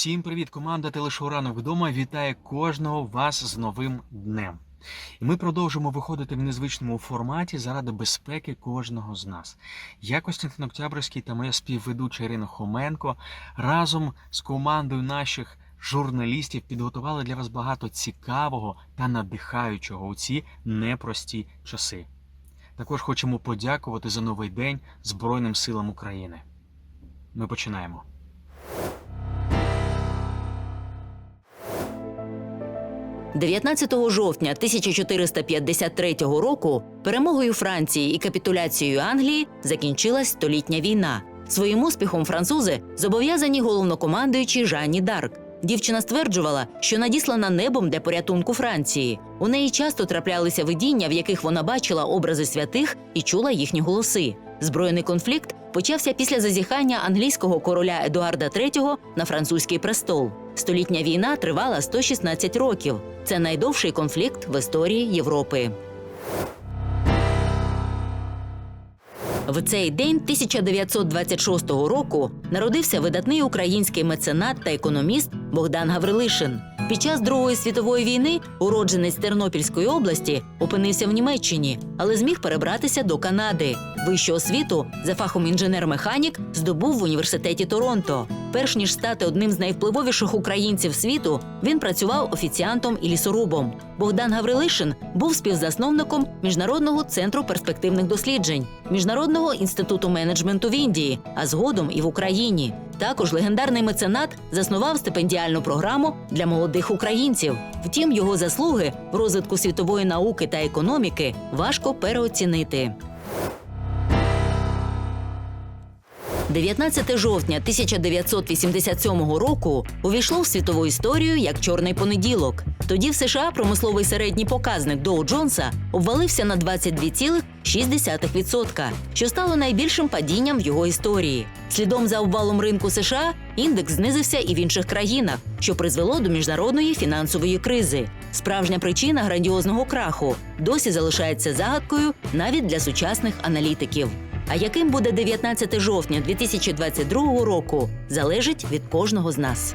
Всім привіт! Команда Телешоу «Ранок вдома вітає кожного вас з новим днем. І ми продовжимо виходити в незвичному форматі заради безпеки кожного з нас. Я Костянтин Октябрьський та моя співведуча Ірина Хоменко разом з командою наших журналістів підготували для вас багато цікавого та надихаючого у ці непрості часи. Також хочемо подякувати за новий день Збройним силам України. Ми починаємо. – 19 жовтня 1453 року перемогою Франції і капітуляцією Англії закінчилась столітня війна. Своїм успіхом французи зобов'язані головнокомандуючій Жанні Дарк. Дівчина стверджувала, що надіслана небом для порятунку Франції. У неї часто траплялися видіння, в яких вона бачила образи святих і чула їхні голоси. Збройний конфлікт почався після зазіхання англійського короля Едуарда III на французький престол. Столітня війна тривала 116 років. Це найдовший конфлікт в історії Європи. В цей день 1926 року народився видатний український меценат та економіст Богдан Гаврилишин. Під час Другої світової війни уродженець Тернопільської області опинився в Німеччині, але зміг перебратися до Канади. Вищу освіту за фахом інженер-механік здобув в університеті Торонто. Перш ніж стати одним з найвпливовіших українців світу, він працював офіціантом і лісорубом. Богдан Гаврилишин був співзасновником Міжнародного центру перспективних досліджень, Міжнародного інституту менеджменту в Індії, а згодом і в Україні. Також легендарний меценат заснував стипендіальну програму для молодих українців. Втім, його заслуги в розвитку світової науки та економіки важко переоцінити. 19 жовтня 1987 року увійшло в світову історію як чорний понеділок. Тоді в США промисловий середній показник Доу Джонса обвалився на 22,6%, що стало найбільшим падінням в його історії. Слідом за обвалом ринку США індекс знизився і в інших країнах, що призвело до міжнародної фінансової кризи. Справжня причина грандіозного краху досі залишається загадкою навіть для сучасних аналітиків. А яким буде 19 жовтня 2022 року, залежить від кожного з нас.